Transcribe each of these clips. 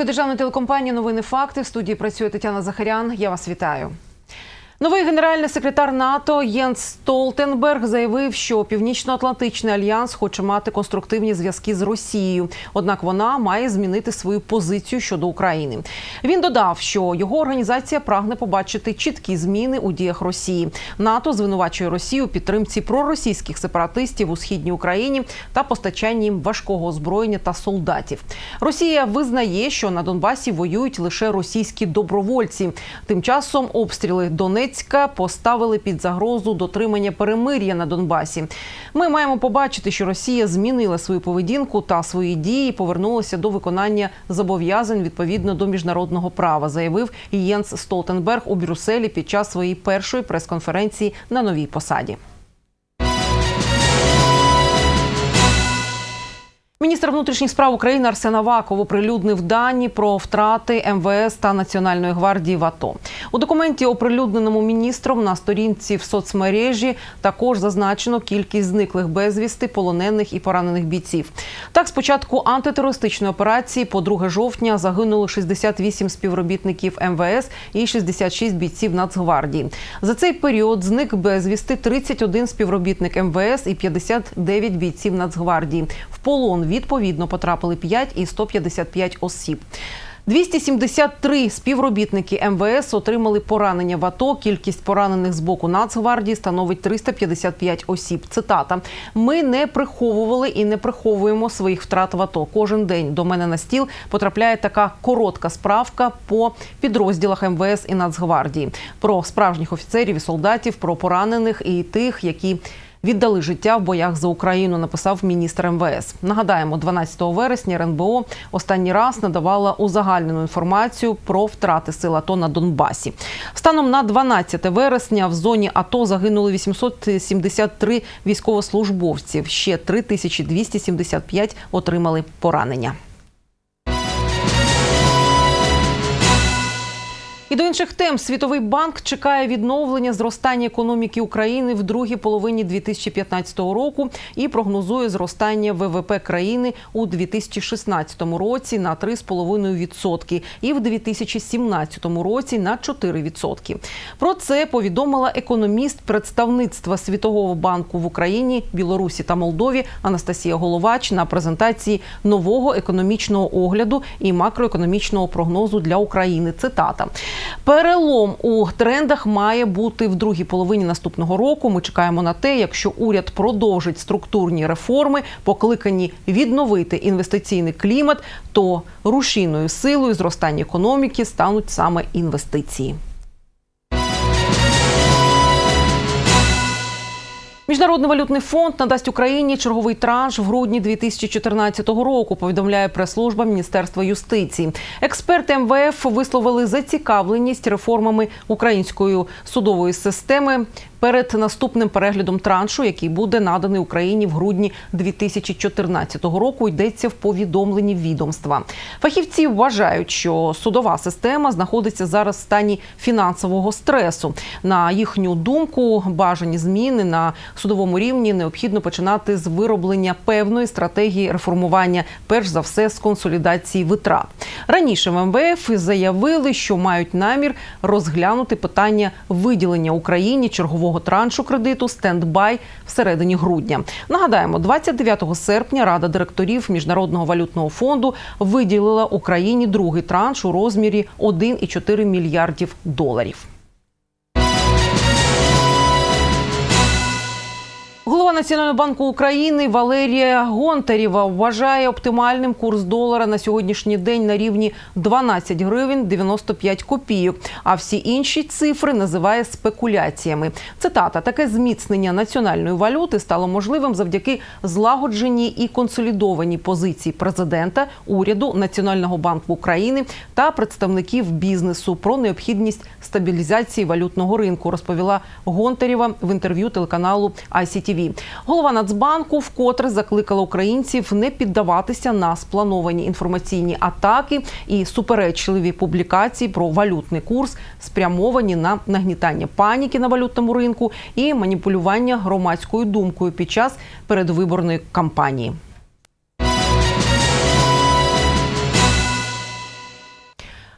В державної телекомпанії Новини Факти в студії працює Тетяна Захарян. Я вас вітаю. Новий генеральний секретар НАТО Єнс Столтенберг заявив, що Північно-Атлантичний альянс хоче мати конструктивні зв'язки з Росією. Однак вона має змінити свою позицію щодо України. Він додав, що його організація прагне побачити чіткі зміни у діях Росії. НАТО звинувачує Росію у підтримці проросійських сепаратистів у східній Україні та постачанні їм важкого озброєння та солдатів. Росія визнає, що на Донбасі воюють лише російські добровольці. Тим часом обстріли Донецька поставили під загрозу дотримання перемир'я на Донбасі. Ми маємо побачити, що Росія змінила свою поведінку та свої дії, і повернулася до виконання зобов'язань відповідно до міжнародного права, заявив Єнс Столтенберг у Брюсселі під час своєї першої прес-конференції на новій посаді. Міністр внутрішніх справ України Арсен Аваков оприлюднив дані про втрати МВС та Національної гвардії в АТО. У документі, оприлюдненому міністром на сторінці в соцмережі, також зазначено кількість зниклих безвісти, полонених і поранених бійців. Так, з початку антитерористичної операції, по 2 жовтня, загинуло 68 співробітників МВС і 66 бійців Нацгвардії. За цей період зник безвісти 31 співробітник МВС і 59 бійців Нацгвардії. В полон відповідно потрапили 5 і 155 осіб. 273 співробітники МВС отримали поранення в АТО. Кількість поранених з боку Нацгвардії становить 355 осіб. Цитата: ми не приховували і не приховуємо своїх втрат в АТО. Кожен день до мене на стіл потрапляє така коротка справка по підрозділах МВС і Нацгвардії про справжніх офіцерів і солдатів, про поранених і тих, які віддали життя в боях за Україну. Написав міністр МВС. Нагадаємо, 12 вересня РНБО останній раз надавала узагальнену інформацію про втрати сил АТО на Донбасі. Станом на 12 вересня в зоні АТО загинули 873 військовослужбовців. Ще 3275 отримали поранення. І до інших тем Світовий банк чекає відновлення зростання економіки України в другій половині 2015 року і прогнозує зростання ВВП країни у 2016 році на 3,5% і в 2017 році на 4%. Про це повідомила економіст представництва Світового банку в Україні, Білорусі та Молдові Анастасія Головач на презентації нового економічного огляду і макроекономічного прогнозу для України. Цитата. Перелом у трендах має бути в другій половині наступного року. Ми чекаємо на те, якщо уряд продовжить структурні реформи, покликані відновити інвестиційний клімат, то рушійною силою зростання економіки стануть саме інвестиції. Міжнародний валютний фонд надасть Україні черговий транш в грудні 2014 року. Повідомляє прес-служба Міністерства юстиції. Експерти МВФ висловили зацікавленість реформами української судової системи перед наступним переглядом траншу, який буде наданий Україні в грудні 2014 року. Йдеться в повідомленні відомства. Фахівці вважають, що судова система знаходиться зараз в стані фінансового стресу. На їхню думку, бажані зміни на судовому рівні необхідно починати з вироблення певної стратегії реформування, перш за все з консолідації витрат. Раніше в МВФ заявили, що мають намір розглянути питання виділення Україні чергового траншу кредиту стендбай всередині грудня. Нагадаємо, 29 серпня Рада директорів Міжнародного валютного фонду виділила Україні другий транш у розмірі 1,4 мільярдів доларів. Голова Національного банку України Валерія Гонтарєва вважає оптимальним курс долара на сьогоднішній день на рівні 12 гривень 95 копійок. А всі інші цифри називає спекуляціями. Цитата: таке зміцнення національної валюти стало можливим завдяки злагодженій і консолідованій позиції президента, уряду, Національного банку України та представників бізнесу про необхідність стабілізації валютного ринку. Розповіла Гонтарєва в інтерв'ю телеканалу ICTV. Голова Нацбанку вкотре закликала українців не піддаватися на сплановані інформаційні атаки і суперечливі публікації про валютний курс, спрямовані на нагнітання паніки на валютному ринку і маніпулювання громадською думкою під час передвиборної кампанії.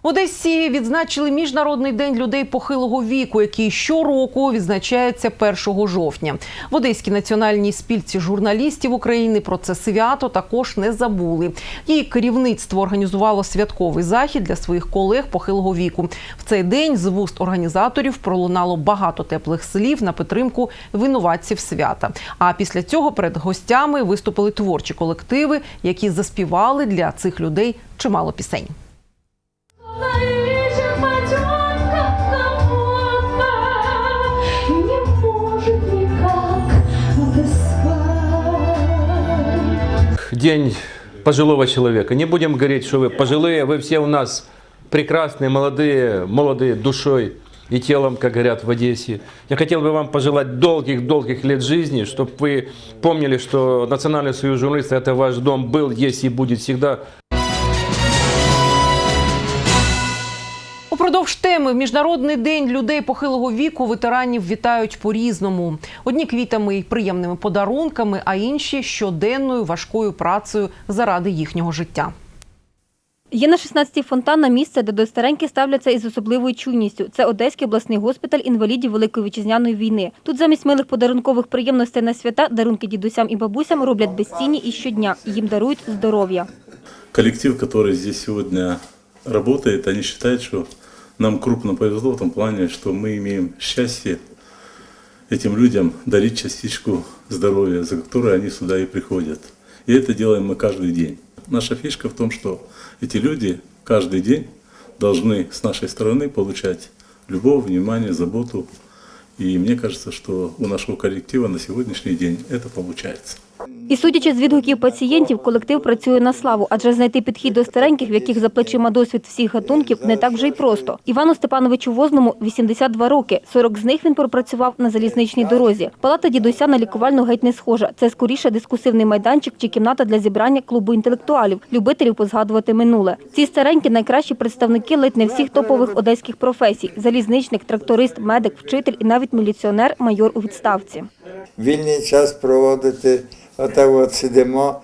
В Одесі відзначили міжнародний день людей похилого віку, який щороку відзначається 1 жовтня. В Одеській національній спілці журналістів України про це свято також не забули. Її керівництво організувало святковий захід для своїх колег похилого віку. В цей день з вуст організаторів пролунало багато теплих слів на підтримку винуватців свята. А після цього перед гостями виступили творчі колективи, які заспівали для цих людей чимало пісень. День пожилого человека. Не будем говорить, что вы пожилые, вы все у нас прекрасные, молодые, молодые душой и телом, как говорят в Одессе. Я хотел бы вам пожелать долгих-долгих лет жизни, чтобы вы помнили, что Национальный союз журналистов – это ваш дом, был, есть и будет всегда. Упродовж теми в міжнародний день людей похилого віку ветеранів вітають по-різному. Одні квітами і приємними подарунками, а інші щоденною важкою працею заради їхнього життя. Є на 16-й фонтанна місце, де до стареньких ставляться із особливою чуйністю. Це Одеський обласний госпіталь інвалідів Великої вітчизняної війни. Тут замість милих подарункових приємностей на свята дарунки дідусям і бабусям роблять безцінні і щодня. Їм дарують здоров'я. коллектив, который здесь сегодня работает, они считают, что нам крупно повезло в том плане, что мы имеем счастье этим людям дарить частичку здоровья, за которой они сюда и приходят. И это делаем мы каждый день. Наша фишка в том, что эти люди каждый день должны с нашей стороны получать любовь, внимание, заботу. И мне кажется, что у нашего коллектива на сегодняшний день это получается. І судячи з відгуків пацієнтів, колектив працює на славу, адже знайти підхід до стареньких, в яких за плечима досвід всіх гатунків, не так вже й просто. Івану Степановичу Возному 82 роки. 40 з них він пропрацював на залізничній дорозі. Палата дідуся на лікувальну геть не схожа. Це скоріше дискусивний майданчик чи кімната для зібрання клубу інтелектуалів, любителів позгадувати минуле. Ці старенькі найкращі представники ледь не всіх топових одеських професій: залізничник, тракторист, медик, вчитель і навіть міліціонер, майор у відставці. вільний час проводити. Отак от сидимо.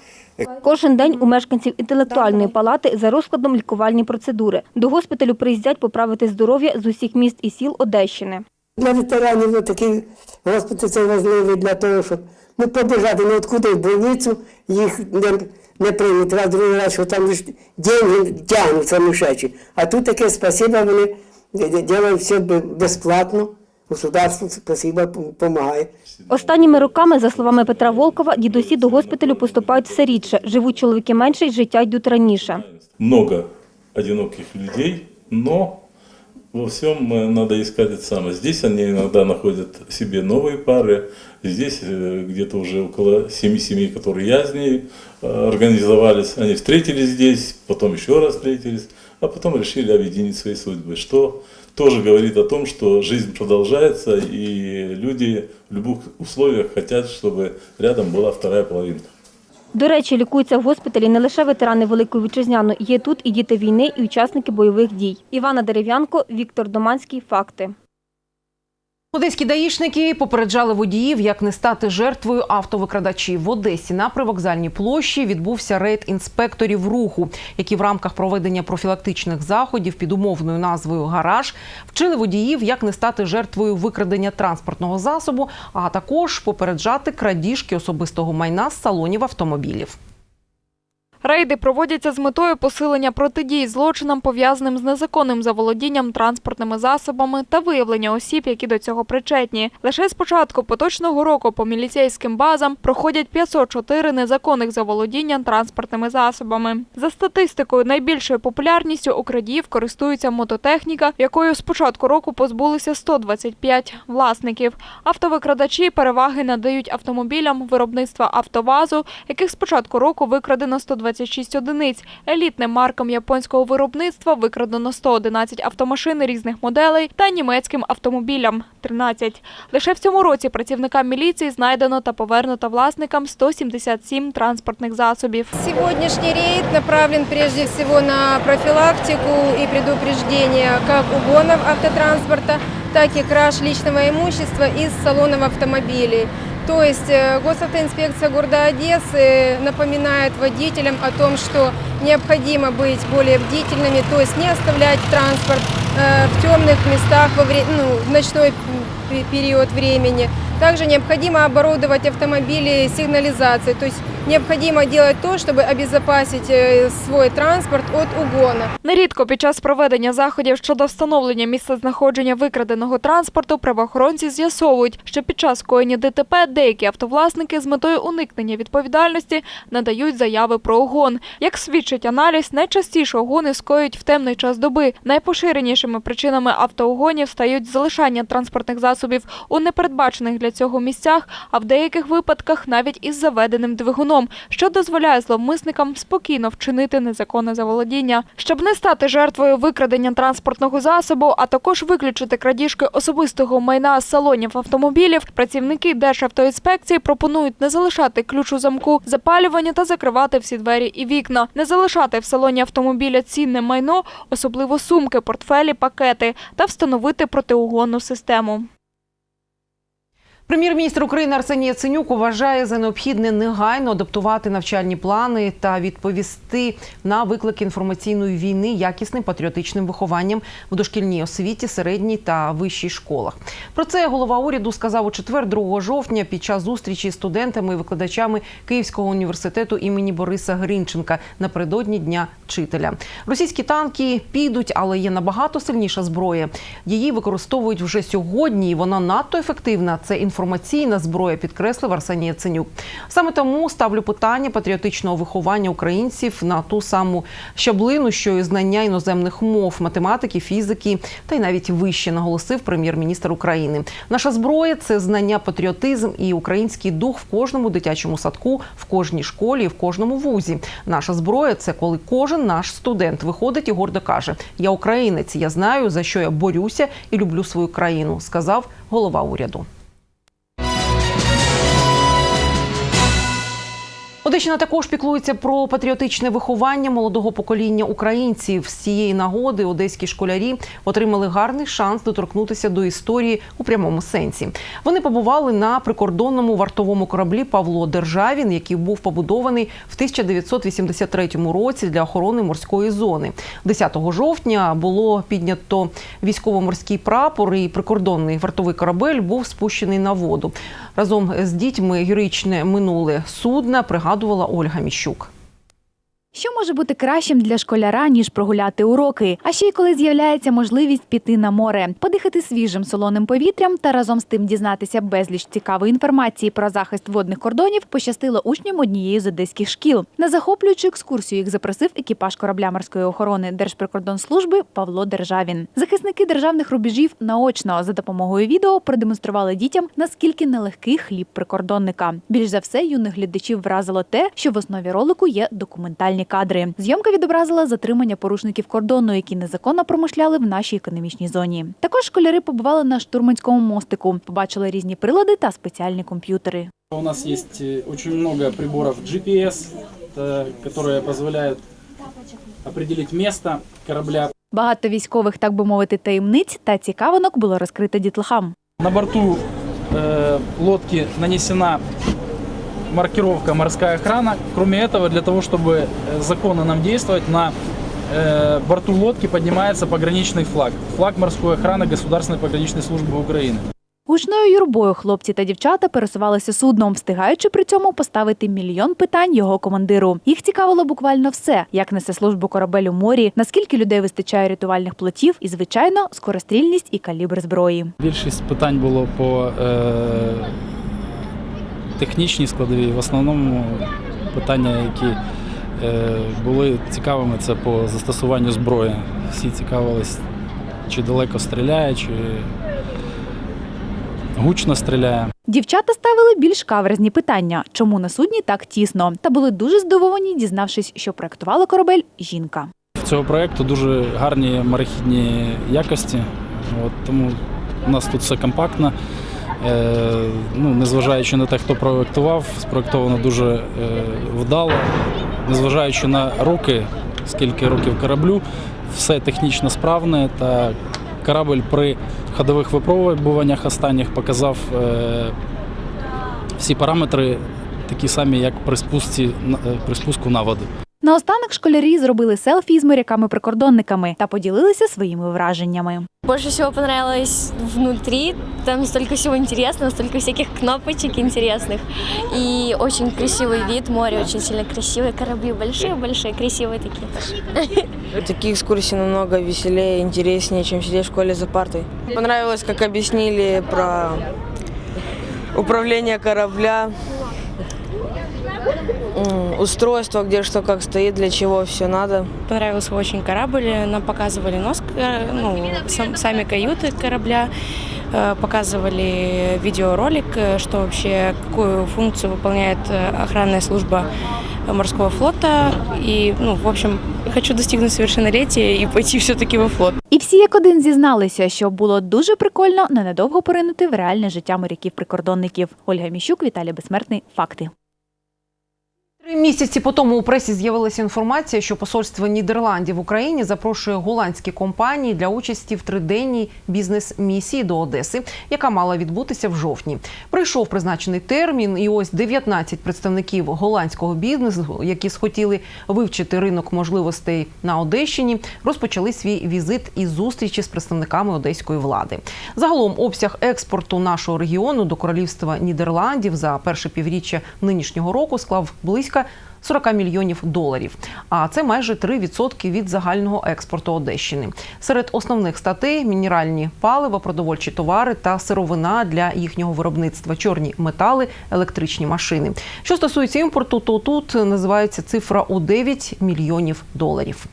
Кожен день у мешканців інтелектуальної палати за розкладом лікувальні процедури. До госпіталю приїздять поправити здоров'я з усіх міст і сіл Одещини. Для ветеранів ну, такий госпіталь це важливий для того, щоб ну, побіжати не откуди в больницю, їх не, не приймуть раз, другий раз, що там лиш деньги тягнуть сумасшедші. А тут таке спасибо, вони роблять все безплатно. Государство спасибо, допомагає. Останніми роками, за словами Петра Волкова, дідусі до госпіталю поступають все рідше. Живуть чоловіки менше й життя йдуть раніше. много одиноких людей, но во всем э, надо искать это самое. Здесь они иногда находят себе новые пары. Здесь э, где-то уже около семи семей, которые я с ней э, организовались, они встретились здесь, потом еще раз встретились, а потом решили объединить свои судьбы, что тоже говорит о том, что жизнь продолжается, и люди в любых условиях хотят, чтобы рядом была вторая половинка. До речі, лікуються в госпіталі не лише ветерани Великої Вітчизняної, є тут і діти війни, і учасники бойових дій. Івана Дерев'янко, Віктор Доманський. Факти. Одеські даїшники попереджали водіїв, як не стати жертвою автовикрадачів. В Одесі на привокзальній площі відбувся рейд інспекторів руху, які в рамках проведення профілактичних заходів під умовною назвою Гараж вчили водіїв, як не стати жертвою викрадення транспортного засобу, а також попереджати крадіжки особистого майна з салонів автомобілів. Рейди проводяться з метою посилення протидії злочинам, пов'язаним з незаконним заволодінням транспортними засобами та виявлення осіб, які до цього причетні. Лише з початку поточного року по міліцейським базам проходять 504 незаконних заволодіння транспортними засобами. За статистикою, найбільшою популярністю у крадіїв користується мототехніка, якою з початку року позбулися 125 власників. Автовикрадачі переваги надають автомобілям виробництва «АвтоВАЗу», яких з початку року викрадено 126 одиниць. Елітним маркам японського виробництва викрадено 111 автомашин різних моделей та німецьким автомобілям – 13. Лише в цьому році працівникам міліції знайдено та повернуто власникам 177 транспортних засобів. Сегодняшний рейд направлен прежде всего на профилактику и предупреждение как угонов автотранспорта, так и краж личного имущества из салонов автомобилей. То есть э, госавтоинспекция города Одессы напоминает водителям о том, что необходимо быть более бдительными, то есть не оставлять транспорт э, в темных местах во вре- ну, в ночной пе- период времени. Также необходимо оборудовать автомобили сигнализацией, то есть необходимо делать то, чтобы обезопасить э, свой транспорт от угона. Нерідко під час проведення заходів щодо встановлення місцезнаходження викраденого транспорту правоохоронці з'ясовують, що під час коєння ДТП деякі автовласники з метою уникнення відповідальності надають заяви про угон. Як свідчить аналіз, найчастіше угони скоюють в темний час доби. Найпоширенішими причинами автоугонів стають залишання транспортних засобів у непередбачених для цього місцях, а в деяких випадках навіть із заведеним двигуном, що дозволяє зловмисникам спокійно вчинити незаконне заволодіння. Щоб не стати жертвою викрадення транспортного засобу, а також виключити крадіжки особистого майна з салонів автомобілів, працівники Державтоінспекції пропонують не залишати ключ у замку, запалювання та закривати всі двері і вікна, не залишати в салоні автомобіля цінне майно, особливо сумки, портфелі, пакети, та встановити протиугонну систему. Прем'єр-міністр України Арсеній Яценюк вважає за необхідне негайно адаптувати навчальні плани та відповісти на виклики інформаційної війни якісним патріотичним вихованням в дошкільній освіті, середній та вищій школах. Про це голова уряду сказав у четвер, 2 жовтня, під час зустрічі з студентами і викладачами Київського університету імені Бориса Грінченка напередодні дня вчителя. Російські танки підуть, але є набагато сильніша зброя. Її використовують вже сьогодні, і вона надто ефективна. Це інформаційна зброя, підкреслив Арсеній Яценюк. Саме тому ставлю питання патріотичного виховання українців на ту саму щаблину, що і знання іноземних мов, математики, фізики та й навіть вище, наголосив прем'єр-міністр України. Наша зброя це знання, патріотизм і український дух в кожному дитячому садку, в кожній школі, в кожному вузі. Наша зброя це коли кожен наш студент виходить і гордо каже: Я українець, я знаю за що я борюся і люблю свою країну, сказав голова уряду. Одещина також піклується про патріотичне виховання молодого покоління українців. З цієї нагоди одеські школярі отримали гарний шанс доторкнутися до історії у прямому сенсі. Вони побували на прикордонному вартовому кораблі Павло Державін, який був побудований в 1983 році для охорони морської зони. 10 жовтня було піднято військово-морський прапор, і прикордонний вартовий корабель був спущений на воду. Разом з дітьми героїчне минуле судна пригадувала Ольга Міщук. Що може бути кращим для школяра, ніж прогуляти уроки? А ще й коли з'являється можливість піти на море, подихати свіжим солоним повітрям та разом з тим дізнатися безліч цікавої інформації про захист водних кордонів, пощастило учням однієї з одеських шкіл. На захоплюючу екскурсію їх запросив екіпаж корабля морської охорони Держприкордонслужби Павло Державін. Захисники державних рубежів наочно за допомогою відео продемонстрували дітям, наскільки нелегкий хліб прикордонника. Більш за все, юних глядачів вразило те, що в основі ролику є документальні кадри. Зйомка відобразила затримання порушників кордону, які незаконно промишляли в нашій економічній зоні. Також школяри побували на штурманському мостику, побачили різні прилади та спеціальні комп'ютери. У нас есть э, очень много приборов GPS, э, которые позволяют определить место корабля. Багато військових, так би мовити, таємниць та цікавинок було розкрито дітлахам. На борту э, лодки нанесена маркировка «Морская охрана». Кроме этого, для того, чтобы э, законно нам действовать, на э, борту лодки поднимается пограничный флаг. Флаг морской охраны Государственной пограничной службы Украины. Гучною юрбою хлопці та дівчата пересувалися судном, встигаючи при цьому поставити мільйон питань його командиру. Їх цікавило буквально все: як несе службу корабель у морі, наскільки людей вистачає рятувальних плотів, і звичайно, скорострільність і калібр зброї. Більшість питань було по е, технічній складовій. В основному питання, які е, були цікавими, це по застосуванню зброї. Всі цікавились, чи далеко стріляє, чи гучно стріляє. Дівчата ставили більш каверзні питання, чому на судні так тісно, та були дуже здивовані, дізнавшись, що проектувала корабель жінка. В цього проєкту дуже гарні марихідні якості. От, тому у нас тут все компактно. Е, ну, незважаючи на те, хто проєктував, спроєктовано дуже е, вдало. Незважаючи на роки, скільки років кораблю, все технічно справне та корабль при ходових випробуваннях останніх показав е, всі параметри такі самі, як при спусці, при спуску на воду. Наостанок школярі зробили селфі з моряками-прикордонниками та поділилися своїми враженнями. Больше всего понравилось внутри. Там столько всего интересного, столько всяких кнопочек интересных. И очень красивый вид, море очень сильно красивое, корабли большие-большие, красивые такие. Такие экскурсии намного веселее и интереснее, чем сидеть в школе за партой. Понравилось, как объяснили про управление корабля, м, устройство, где что как стоит, для чего все надо. Понравился очень корабль, нам показывали нос, э, ну, сам- сами каюты корабля, э, показывали видеоролик, э, что вообще, какую функцию выполняет э, охранная служба морского флота. И, ну, в общем, хочу достигнуть совершеннолетия и пойти все-таки во флот. І всі як один зізналися, що було дуже прикольно ненадовго поринути в реальне життя моряків-прикордонників. Ольга Міщук, Віталій Безсмертний. Факти. Місяці по тому у пресі з'явилася інформація, що посольство Нідерландів в Україні запрошує голландські компанії для участі в триденній бізнес-місії до Одеси, яка мала відбутися в жовтні. Прийшов призначений термін, і ось 19 представників голландського бізнесу, які схотіли вивчити ринок можливостей на Одещині, розпочали свій візит і зустрічі з представниками одеської влади. Загалом обсяг експорту нашого регіону до королівства Нідерландів за перше півріччя нинішнього року склав близько 40 мільйонів доларів. А це майже 3% від загального експорту Одещини. Серед основних статей мінеральні палива, продовольчі товари та сировина для їхнього виробництва, чорні метали, електричні машини. Що стосується імпорту, то тут називається цифра у 9 мільйонів доларів.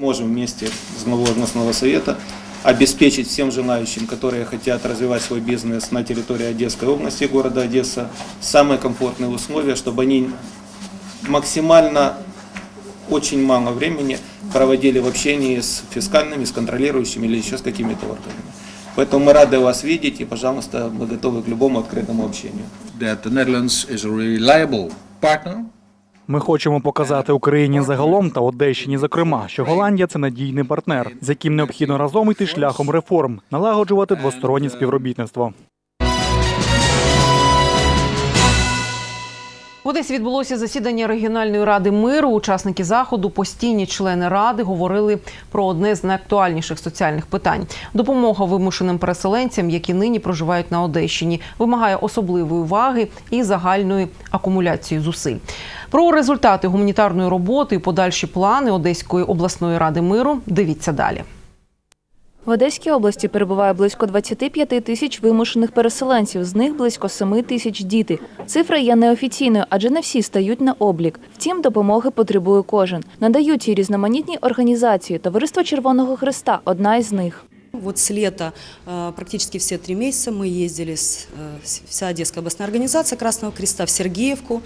сможем вместе с главой областного совета обеспечить всем желающим, которые хотят развивать свой бизнес на территории Одесской области, города Одесса, самые комфортные условия, чтобы они максимально очень мало времени проводили в общении с фискальными, с контролирующими или еще с какими-то органами. Поэтому мы рады вас видеть и, пожалуйста, мы готовы к любому открытому общению. that the Netherlands is a reliable partner Ми хочемо показати Україні загалом та Одещині, зокрема, що Голландія це надійний партнер, з яким необхідно разом йти шляхом реформ, налагоджувати двостороннє співробітництво. В Одесі відбулося засідання регіональної ради миру. Учасники заходу, постійні члени ради, говорили про одне з найактуальніших соціальних питань. Допомога вимушеним переселенцям, які нині проживають на Одещині, вимагає особливої уваги і загальної акумуляції зусиль. Про результати гуманітарної роботи і подальші плани Одеської обласної ради миру. Дивіться далі. В Одеській області перебуває близько 25 тисяч вимушених переселенців, з них близько 7 тисяч діти. Цифра є неофіційною, адже не всі стають на облік. Втім, допомоги потребує кожен. Надають її різноманітні організації. Товариство Червоного Христа одна із них. Вот с лета э, практически все три месяца мы ездили, с, э, с- вся Одесская областная организация Красного Креста в Сергеевку,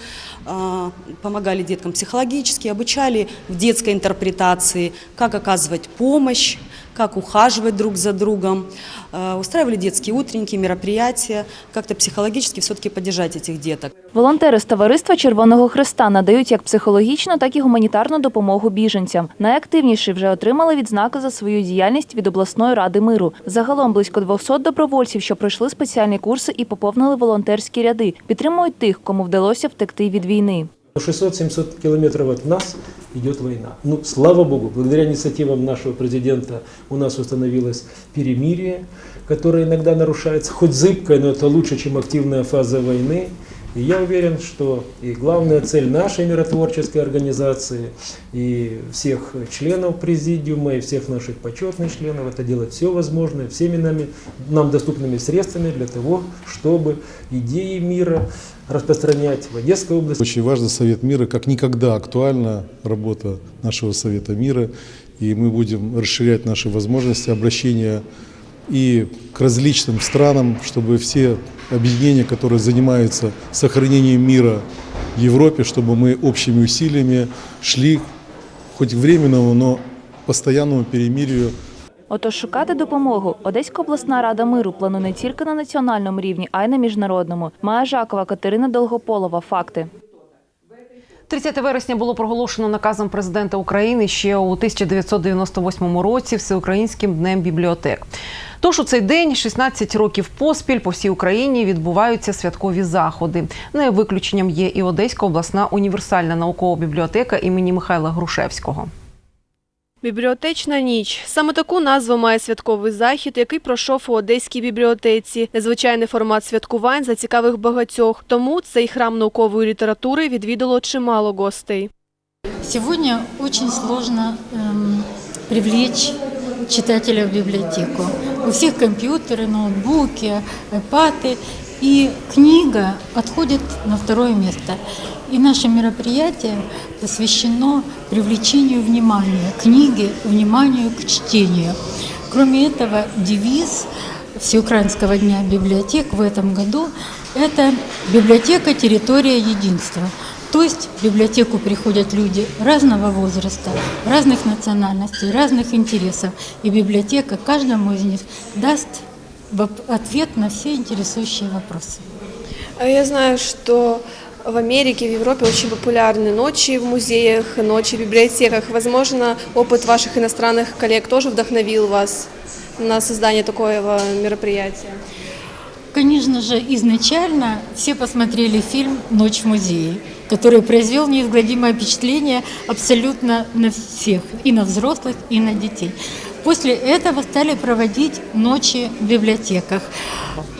э, помогали деткам психологически, обучали в детской интерпретации, как оказывать помощь, как ухаживать друг за другом, э, устраивали детские утренники, мероприятия, как-то психологически все-таки поддержать этих деток. Волонтери з товариства Червоного Христа надають як психологічну, так і гуманітарну допомогу біженцям. Найактивніші вже отримали відзнаки за свою діяльність від обласної ради миру. Загалом близько 200 добровольців, що пройшли спеціальні курси і поповнили волонтерські ряди, підтримують тих, кому вдалося втекти від війни. 600-700 километров от нас идет война. Ну, слава Богу, благодаря инициативам нашего президента у нас установилось перемирие, которое иногда нарушается, хоть зыбкое, но это лучше, чем активная фаза войны. И я уверен, что и главная цель нашей миротворческой организации, и всех членов президиума, и всех наших почетных членов, это делать все возможное, всеми нами, нам доступными средствами для того, чтобы идеи мира распространять в Одесской области. Очень важно Совет мира, как никогда актуальна работа нашего Совета мира, и мы будем расширять наши возможности обращения и к различным странам, чтобы все объединения, которые занимаются сохранением мира в Европе, чтобы мы общими усилиями шли хоть к временному, но постоянному перемирию Отож, шукати допомогу Одеська обласна рада миру планує не тільки на національному рівні, а й на міжнародному. Майя Жакова, Катерина Долгополова. Факти. 30 вересня було проголошено наказом президента України ще у 1998 році Всеукраїнським днем бібліотек. Тож у цей день, 16 років поспіль, по всій Україні відбуваються святкові заходи. Не виключенням є і Одеська обласна універсальна наукова бібліотека імені Михайла Грушевського. Бібліотечна ніч. Саме таку назву має святковий захід, який пройшов у Одеській бібліотеці. Незвичайний формат святкувань зацікавив багатьох. Тому цей храм наукової літератури відвідало чимало гостей. Сегодня очень сложно эм, привлечь читателя в библиотеку. У всех компьютеры, ноутбуки, айпады, и книга отходит на второе место. И наше мероприятие посвящено привлечению внимания книги, вниманию к чтению. Кроме этого, девиз Всеукраинского дня библиотек в этом году – это «Библиотека. Территория единства». То есть в библиотеку приходят люди разного возраста, разных национальностей, разных интересов. И библиотека каждому из них даст ответ на все интересующие вопросы. А Я знаю, что в Америке, в Европе очень популярны ночи в музеях, ночи в библиотеках. Возможно, опыт ваших иностранных коллег тоже вдохновил вас на создание такого мероприятия. Конечно же, изначально все посмотрели фильм «Ночь в музее», который произвел неизгладимое впечатление абсолютно на всех, и на взрослых, и на детей. После этого стали проводить ночи в библиотеках.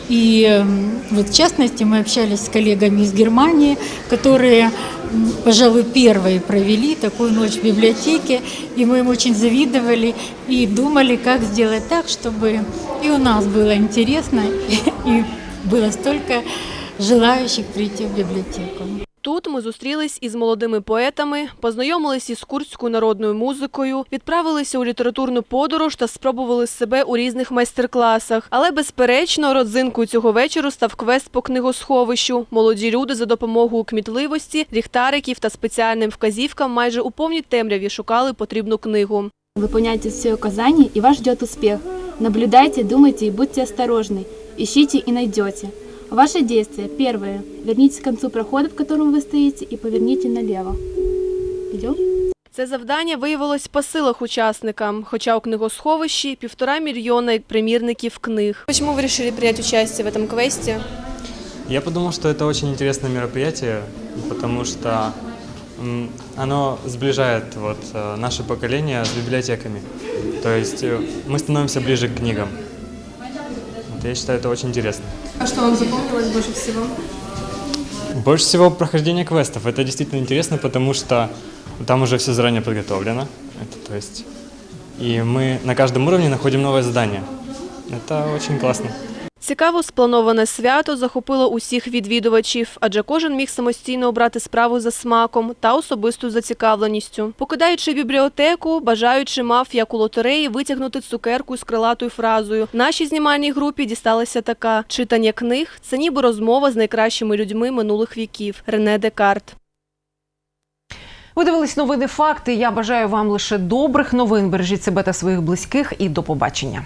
И м, вот в частности мы общались с коллегами из Германии, которые, м, пожалуй, первые провели такую ночь в библиотеке, и мы им очень завидовали и думали, как сделать так, чтобы и у нас было интересно, и было столько желающих прийти в библиотеку. Тут ми зустрілись із молодими поетами, познайомились із курською народною музикою, відправилися у літературну подорож та спробували себе у різних майстер-класах. Але, безперечно, родзинкою цього вечору став квест по книгосховищу. Молоді люди за допомогою кмітливості, ліхтариків та спеціальним вказівкам майже у повній темряві шукали потрібну книгу. Выполняйте все указания, и вас ждет успех. Наблюдайте, думайте и будьте осторожны. Ищите и найдете. Ваши действия. Первое. Вернитесь к концу прохода, в котором вы стоите, и поверните налево. Идем? Це завдання виявилось по силах учасникам, хоча у книгосховищі півтора мільйона примірників книг. Чому ви вирішили прийняти участь в цьому квесті? Я подумал, что это очень интересное мероприятие, потому что м, оно сближает вот, э, наше поколение с библиотеками. То есть э, мы становимся ближе к книгам. Вот я считаю, это очень интересно. А що вам запомнилось більше всього? Больше всего прохождение квестов. Это действительно интересно, потому что там уже все заранее подготовлено. Это, то есть, и мы на каждом уровне находим новое задание. Это очень классно. Цікаво сплановане свято захопило усіх відвідувачів, адже кожен міг самостійно обрати справу за смаком та особистою зацікавленістю. Покидаючи бібліотеку, бажаючи мав, як у лотереї, витягнути цукерку з крилатою фразою. Нашій знімальній групі дісталася така: читання книг це ніби розмова з найкращими людьми минулих віків. Рене Декарт. Ви дивились новини факти. Я бажаю вам лише добрих новин. Бережіть себе та своїх близьких і до побачення.